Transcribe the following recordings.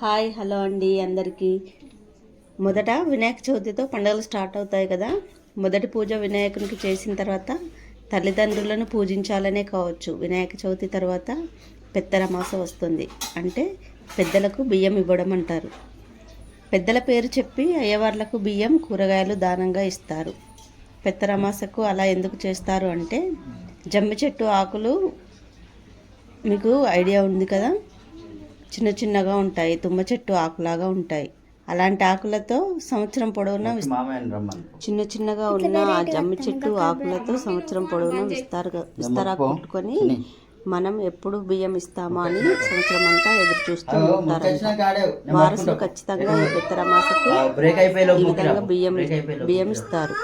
Hi hello అండి అందరికీ. మొదట వినాయక చవితితో పండుగలు స్టార్ట్ అవుతాయి కదా. మొదటి పూజ వినాయకునికి చేసిన తర్వాత తల్లిదండ్రులను పూజించాలనే కావచ్చు. వినాయక చవితి తర్వాత పెద్దరమాస వస్తుంది. అంటే పెద్దలకు బియ్యం ఇవ్వడం అంటారు. పెద్దల పేరు చెప్పి అయ్యవార్లకు బియ్యం కూరగాయలు దానంగా ఇస్తారు. పెత్తరమాసకు అలా ఎందుకు చేస్తారు అంటే జమ్మి చెట్టు ఆకులు మీకు ఐడియా ఉంది కదా. చిన్న చిన్నగా ఉంటాయి తుమ్మ చెట్టు ఆకులాగా ఉంటాయి. అలాంటి ఆకులతో సంవత్సరం పొడవునా చిన్న చిన్నగా ఉన్న ఆ జమ్మి చెట్టు ఆకులతో సంవత్సరం పొడవునా విస్తారుగా విస్తారా కొట్టుకొని మనం ఎప్పుడు బియ్యం ఇస్తామా అని సంవత్సరం అంతా ఎదురు చూస్తూ నేను వారసులు. ఖచ్చితంగా ఈ ఈ విధంగా ముక్కిరా. బియ్యం బియ్యం. ఇస్తారు.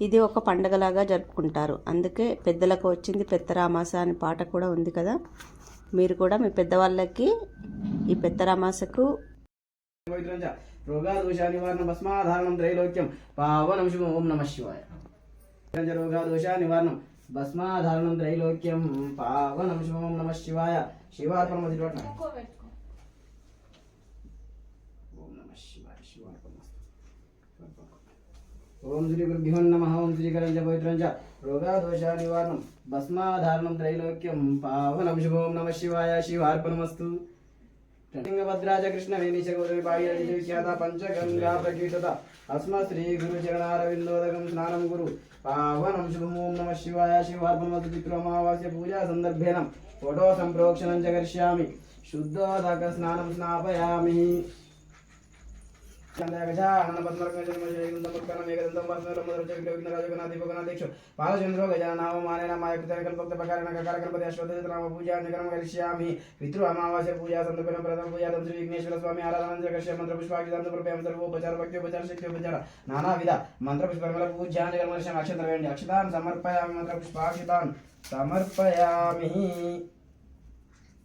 ఇది ఒక పండగలాగా జరుపుకుంటారు. అందుకే పెద్దలకు వచ్చింది పెద్దరామాస అనే పాట కూడా ఉంది కదా. మీరు కూడా మీ పెద్దవాళ్ళకి ఈ పెద్దరామాసకు పవిత్రంచ. రోగాదోష నివారణ భస్మాధారణం త్రైలోక్యం. పావనం శుభం ఓం నమ శివాయ. పవిత్రంచ రోగాదోష నివారణం భస్మాధారణం త్రైలోక్యం. పావనం శుభం ఓం నమ శివాయ. శివార్పణమతి చోట ఓం నమ శివాయ శివార్పణమస్తు ఓం శ్రీ గురుభ్యో నమ ఓం శ్రీ కరంజ పవిత్రంజ చ. రోగాదోష నివారణం. భస్మాధారణం త్రైలోక్యం. పావనం శుభం నమ శివాయ శివార్పణమస్తు. భద్రాజ కృష్ణ వేణీశ గౌరవి భాగ్యరాజ పంచగంగా ప్రకీర్తత. అస్మ శ్రీ గురు చరణారవిందోదకం స్నానం గురు పావనం శుభం ఓం నమ శివాయ శివార్పణమస్తు. పితృమావాస్య పూజా సందర్భేణం. ఫోటో సంప్రోక్షణం చ కరిష్యామి. శుద్ధోదక స్నానం స్నాపయామి. బాలచంద్రో గజానామ మానేన మాయకృత అశ్వత్థనామ పూజా కరిష్యామి పితృ అమావాస్య పూజా సందర్భన ప్రథమ పూజా శ్రీ విఘ్నేశ్వర స్వామి ఆరాధన కరిష్య మంత్ర పుష్పాక్షిదాంత ప్రపేయం సర్వోపచార భక్త్యోపచార శక్త్యోపచార నానావిధ మంత్ర పుష్పర్మల పూజా కరిష్యామి అక్షంతర వేయండి అక్షతాన్ సమర్పయామి మంత్ర పుష్పాక్షితాన్ సమర్పయామి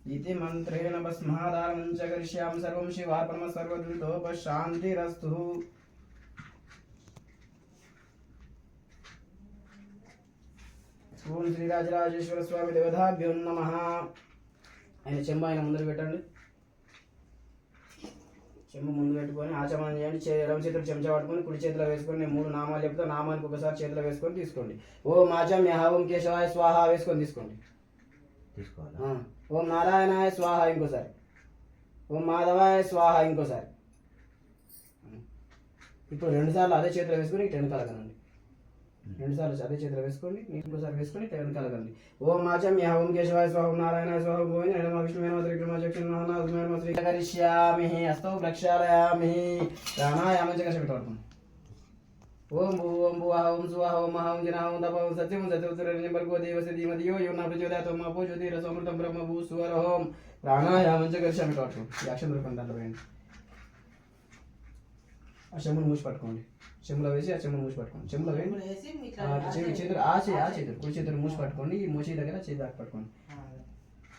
इति मन्त्रेण भस्मादानं च करिष्यामि सर्वं शिवार्पणम् सर्वदुरितोपशान्तिरस्तु ఓం శ్రీరాజరాజేశ్వర స్వామి దేవతాభ్యో నమ ఆయన చెంబు ఆయన ముందర పెట్టండి చెంబు ముందు పెట్టుకొని ఆచమనం చేయండి చే- ఎడమ చేతులు చెంచా పట్టుకొని కుడి చేతిలో వేసుకొని నేను మూడు నామాలు చెప్తా నామానికి ఒకసారి చేతిలో వేసుకొని తీసుకోండి ఓ మాచం యహావం కేశవాయ స్వాహ వేసుకొని తీసుకోండి తీసుకోవాలా. ఓం నారాయణాయ స్వాహ ఇంకోసారి. ఓం మాధవాయ స్వాహ ఇంకోసారి. ఇప్పుడు రెండు సార్లు అదే చేతిలో వేసుకొని ఇటు వెనకాల కనండి. రెండు సార్లు అదే చేతిలో వేసుకోండి ఇంకోసారి వేసుకొని ఇటు వెనకాల కనండి. ఓం మాచం యా ఓం కేశవాయ స్వాహ ఓం నారాయణాయ స్వాహ గోవింద నమ విష్ణు నమ శ్రీ కరిష్యామి హస్తౌ ప్రక్షాళయామి ప్రాణాయామం చ కష్ట పెట్టుకోండి ఓం భూ ఓం భువః ఓం సువః ఓం మహా ఓం జనః ఓం తపః ఓం సత్యం ఓం సత్యోత్తరం భర్గో దేవస్య ధీమతి యో యో న ప్రచోదయాత్ ఓం అపో జ్యోతిరసమృతం బ్రహ్మ భూ సువర ఓం ప్రాణాయామం చ కరిష్యామి కావచ్చు ఈ అక్షరం దొరకండి దాంట్లో వేయండి ఆ చెమ్మును మూసి పట్టుకోండి చెమ్ములో వేసి ఆ చెమ్మును మూసి పట్టుకోండి చెమ్ములో వేయండి ఆ చెవి చేతులు ఆ చేయి ఆ చేతులు కుడి చేతులు మూసి పట్టుకోండి ఈ మూసి దగ్గర చేతి దాకా పట్టుకోండి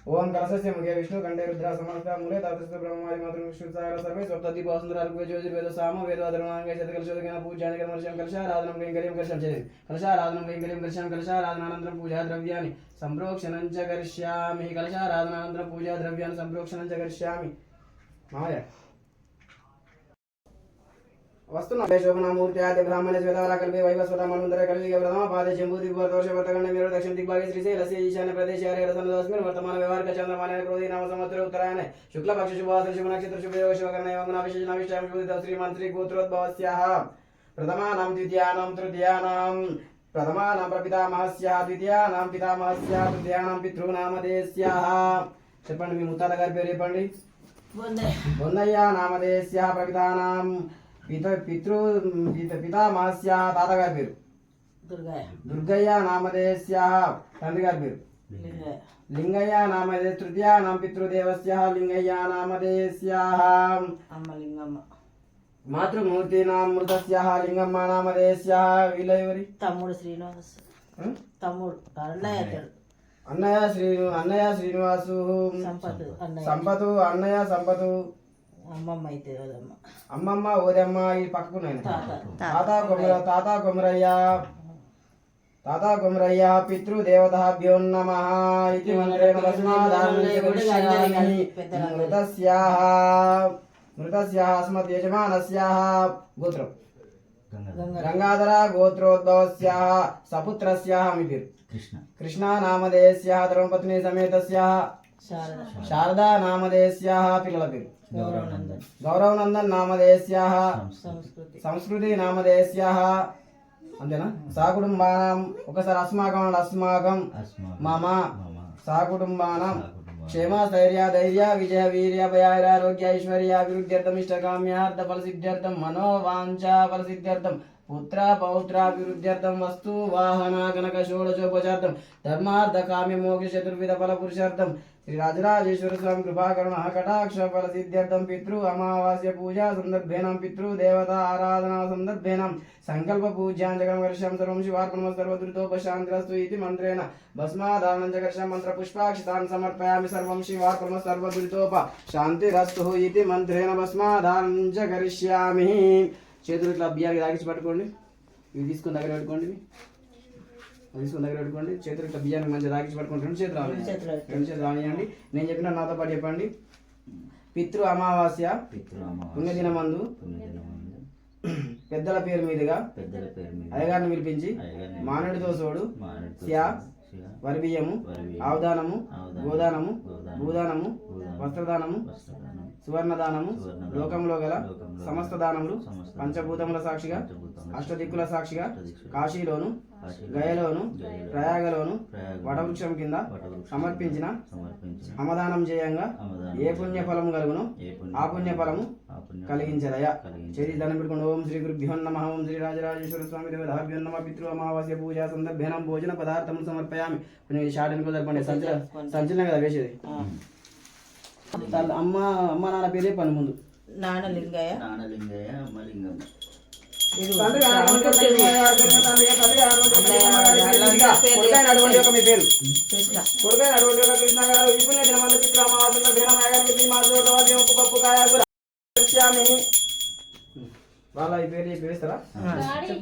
ఓం కలసస్య ముఖే విష్ణు కంఠే రుద్ర సమస్త మూలే తాతస్థ బ్రహ్మాది మాతృ విష్ణు సాగర సర్వే స్వప్తది వసుంధర జ్యోతి వేద సామ వేద అధర్మాంగ శతకల శోధకన పూజాని కర్మర్శం కలశారాధనం కైంకర్యం కర్షం చేయండి కలశారాధనం కైంకర్యం కర్షం కలశారాధనానంతరం పూజా ద్రవ్యాన్ని సంప్రోక్షణం చ కరిష్యామి. కలశారాధనానంతరం పూజా ద్రవ్యాన్ని సంప్రోక్షణం చ కరిష్యామి. మామయ్య. వస్తున్నా. శోభనామూర్తి ఆది బ్రాహ్మణ శ్వేతారా కల్పే వైవస్వత మన్వంతర కలిగి ప్రథమ పాదే శంభూతి వర్తవర్ష వర్తగండ మీరు దక్షిణ దిగ్భాగే శ్రీశైలస్య ఈశాన్య ప్రదేశ హరిహరసందస్మిన్ వర్తమాన వ్యవహారిక చంద్రమాన క్రోధి నామ సంవత్సర ఉత్తరాయణ. శుక్లపక్ష శుభవాసర శుభ నక్షత్ర శుభ యోగ శుభకర్ణ యోగన విశేషణ విషయం శుభిత శ్రీమాన్ శ్రీ గోత్రోద్భవస్యాః ప్రథమానాం ద్వితీయానాం తృతీయానాం. ప్రథమానాం ప్రపితామహస్య ద్వితీయానాం పితామహస్య తృతీయానాం పితృనామధేయస్యాః చెప్పండి మీ ముత్తాత గారి పేరు చెప్పండి. బొందయ్య. నామధేయస్య ప్రపితానాం. పిత పితృ పిత పితామహస్య తాతగారి పేరు. దుర్గయ్య. నామధేయస్య తండ్రి గారి పేరు. లింగయ్య. నామధేయ తృతీయ నామ పితృదేవస్య లింగయ్య నామధేయస్య మాతృమూర్తి నామృతస్య లింగమ్మ నామధేయస్య వీళ్ళ ఎవరి తమ్ముడు శ్రీనివాస్? తమ్ముడు అన్నయ్య అన్నయ్య శ్రీను అన్నయ్య శ్రీనివాసు. సంపత్ అన్నయ్య. సంపతు అన్నయ్య సంపతు. అమ్మమ్మ అయితే కదమ్మ అమ్మమ్మ ఓదమ్మ ఈ పక్కకున్నాయి తాత. తాత. కొమర తాత. కొమరయ్య తాతా కుమరయ్య పితృదేవతాభ్యో నమః ఇతి మంత్రేణ తస్మాదానందకరిష్యామి మృతస్యాః మృతస్యాः అస్మత్ యజమానస్యాः గోత్రం. గంగాధర్. గంగాధర గోత్రోద్భవస్యాः సపుత్రస్యాः మీ పేరు. కృష్ణ. కృష్ణా నామధేయస్యాः ధర్మపత్ని సమేతస్యాः శారద నామధేయస్యాः పిల్లల పేరు గౌరవనందన్ నామధేయస్యాः సంస్కృతి నామధేయస్యాः అంతేనా సాకుటుంబానాం ఒకసారి అస్మాకం అస్మాకం అస్మా మమ సాకుటుంబానాం సాకుటుంబ క్షేమ స్థైర్య ధైర్య విజయ వీర్య భయారోగ్య ఐశ్వర్య అభివృద్ధ్యర్థం ఇష్టకామ్యార్థ ఫలసిద్ధ్యర్థం మనోవాంఛ ఫలసిద్ధ్యర్థం పుత్ర పౌత్రాభివృద్ధ్యర్థం వస్తు వాహన కనక షోడశోపచార్థం ధర్మార్థ కామ్య మోక్ష చతుర్విధ ఫల పురుషార్థం శ్రీ రాజరాజేశ్వర స్వామి కృపాకరుణ కటాక్ష ఫల సిద్ధ్యర్థం పితృ అమావాస్య పూజా సందర్భేనం పితృ దేవత ఆరాధనా సందర్భేనం సంకల్ప పూజ్యాంజకం వర్షం సర్వం శివార్పణం సర్వదృతోపశాంతిరస్తు ఇది మంత్రేణ భస్మాదానం మంత్ర పుష్పాక్షితాన్ సమర్పయామి సర్వం శివార్పణ సర్వదృతోప శాంతిరస్తు ఇది మంత్రేణ భస్మాదానం చేతులు ఇట్లా బియ్యానికి తాగించి పట్టుకోండి. ఇవి తీసుకుని దగ్గర పెట్టుకోండి. తీసుకుని దగ్గర పెట్టుకోండి చేతులు ఇట్లా బియ్యానికి మంచిగా తాగించి పట్టుకోండి రెండు చేతులు రెండు చేతులు రానియండి. నేను చెప్పిన నాతో పాటు చెప్పండి. పితృ అమావాస్య పుణ్యదినమందు పుణ్యదినమందు. పెద్దల పేరు మీదుగా పెద్దల పేరు మీద అయ్యగారిని పిలిపించి అయ్యగారిని మానవుడితో సోడు మానవుడితో శ్యా శివ వరి బియ్యము వరి బియ్యము, ఆవుదానము గోదానము గోదానము, భూదానము భూదానము, వస్త్రదానము వస్త్రదానం, సువర్ణదానము లోకంలో గల సమస్త దానములు పంచభూతముల సాక్షిగా అష్టదిక్కుల సాక్షిగా కాశీలోను, గయలోను ప్రయాగలోను వటవృక్షం కింద సమర్పించిన అమదానం చేయంగా ఏ పుణ్య ఫలము కలుగును? ఆ పుణ్య ఫలము కలిగించదయా. చేతి దండం పెట్టుకుని ఓం శ్రీ గురుభ్యో నమ ఓం శ్రీ రాజరాజేశ్వర స్వామి దేవతాభ్యో నమ పితృ అమావాస్య పూజా సందర్భేనం భోజన పదార్థం సమర్పయామి. షార్ట్ అనుకో జరపండి సంచల సంచలనం కదా వేసేది? తల్ల- అమ్మ అమ్మ నాన్న పేరు చెప్పండి ముందు. నాన్న లింగయ్య. నానలింగయ్య అమ్మలింగం మీ పేరు. కొడుకైన అటువంటి ఒక కృష్ణ గారు పుణ్య దినమందు భేనం యాగానికి మాధవ పప్పు కాయ. వాళ్ళ ఈ పేరు చెప్పి వేస్తారా?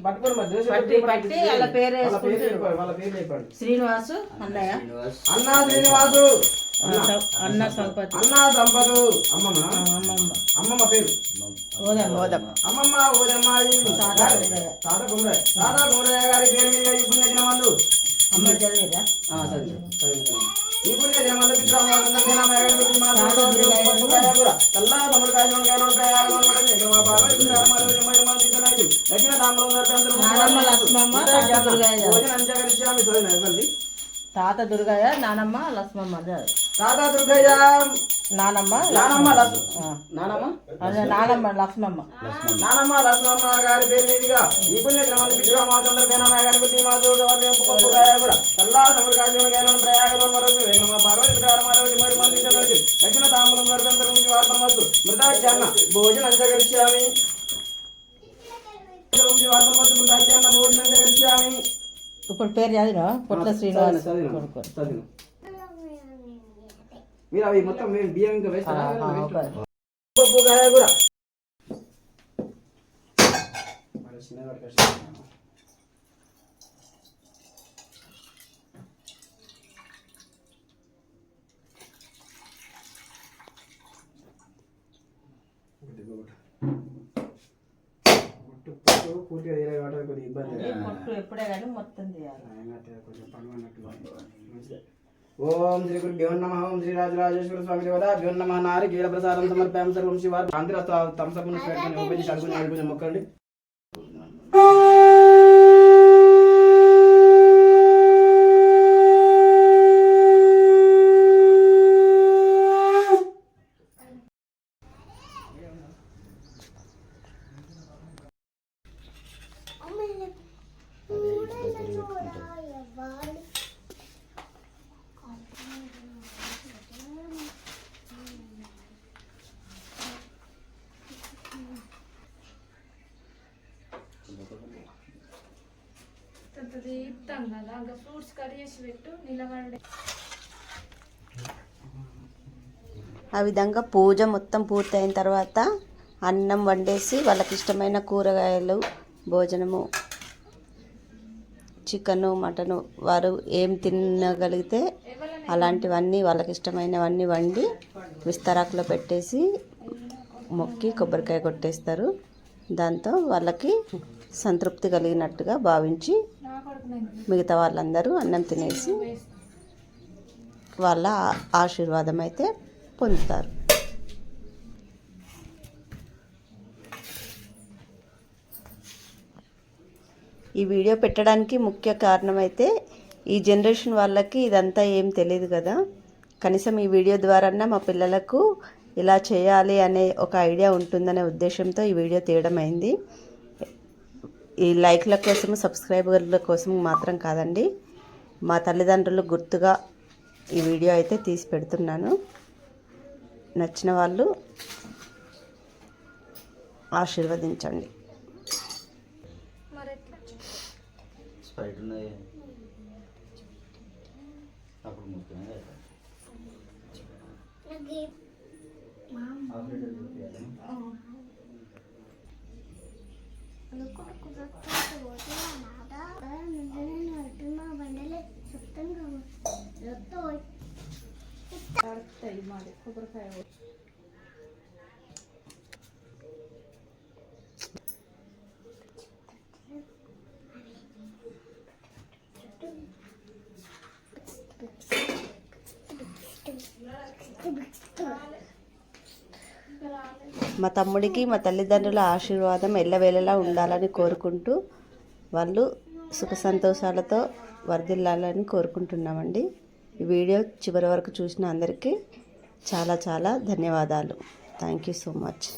పట్టుకోండి మరి దోశ పట్టి పెట్టి పట్టి వాళ్ళ పేరు వాళ్ళ పేరు వేసుకుంటారు. చెప్పండి వాళ్ళ పేరు చెప్పండి. శ్రీనివాసు అన్నయ్య. అన్నా శ్రీనివాసు. అన్న. సంపత్. అన్నా సంపదు అమ్మమ్మ అమ్మమ్మ. అమ్మమ్మ పేరు? ఓదమ్మ. ఓదమ్మ. అమ్మమ్మ ఓదమ్మ. తాత కుమరయ్య తాత కుమరయ్య గారి పేరు మీద పుణ్య దినమందు తాత దుర్గయ్య. నానమ్మ లక్ష్మమ్మ. తాత దుర్గయ్య నానమ్మ నానమ్మ. నానమ్మ? అదే నానమ్మ లక్ష్మమ్మ. నానమ్మ లక్ష్మమ్మ గారి పేరు మీదుగా ఈ పుణ్య క్రమాన్ని విగ్రహమాచంద్ర పేనమయ గణపతి మాధవ పప్పు కాయ కూడా కల్లా సమరకాశం గైలం ప్రయాగలో మరొక వేగమ పార్వతి పిటార మరొక మరి మంది చదవచ్చు దక్షిణ తాంబూలం వరకంతరం నుంచి వార్తం వద్దు. మృతాచాన్న భోజనం జగరిష్యామి వార్తం వద్దు భోజనం ఇప్పుడు పేరు చదివినా పొట్ల శ్రీనివాస్ చదివిన. మీరు అవి మొత్తం మీరు బియ్యం ఇంకా కూర పూర్తిగా తీరే కాబట్టి కొద్దిగా ఇబ్బంది ఎప్పుడే కానీ మొత్తం తీయాలి కొంచెం పండు అన్నట్టు మంచిదే. ఓం శ్రీ గురుభ్యో నమ ఓం శ్రీ రాజరాజేశ్వర స్వామి దేవతాభ్యో నమ నారి కీల ప్రసాదం సమర్పయాం సర్వం శివార్ ఆంధ్రస్తో తమసపును పెట్టుకుని ఉపయోగించి షడుకుని ఆడుకుని మొక్కండి. తీస్తాం కదా ఇంకా ఫ్రూట్స్ కట్ చేసి పెట్టు నిలబడే ఆ విధంగా పూజ మొత్తం పూర్తయిన తర్వాత అన్నం వండేసి వాళ్ళకి ఇష్టమైన కూరగాయలు భోజనము చికెను మటను వారు ఏం తినగలిగితే అలాంటివన్నీ వాళ్ళకి ఇష్టమైనవన్నీ వండి విస్తరాకులో పెట్టేసి మొక్కి కొబ్బరికాయ కొట్టేస్తారు. దాంతో వాళ్ళకి సంతృప్తి కలిగినట్టుగా భావించి మిగతా వాళ్ళందరూ అన్నం తినేసి వాళ్ళ ఆశీర్వాదం అయితే పొందుతారు. ఈ వీడియో పెట్టడానికి ముఖ్య కారణం అయితే ఈ జనరేషన్ వాళ్ళకి ఇదంతా ఏం తెలియదు కదా. కనీసం ఈ వీడియో ద్వారానే మా పిల్లలకు ఇలా చేయాలి అనే ఒక ఐడియా ఉంటుందనే ఉద్దేశంతో ఈ వీడియో తీయడం అయింది. ఈ లైక్ల కోసం సబ్స్క్రైబర్ల కోసం మాత్రం కాదండి. మా తల్లిదండ్రులు గుర్తుగా ఈ వీడియో అయితే తీసి పెడుతున్నాను. నచ్చిన వాళ్ళు ఆశీర్వదించండి. అప్పుడు మా తమ్ముడికి మా తల్లిదండ్రుల ఆశీర్వాదం ఎల్లవేళలా ఉండాలని కోరుకుంటూ వాళ్ళు సుఖ సంతోషాలతో వర్ధిల్లాలని కోరుకుంటున్నామండి. ఈ వీడియో చివరి వరకు చూసిన అందరికీ చాలా చాలా ధన్యవాదాలు. Thank you so much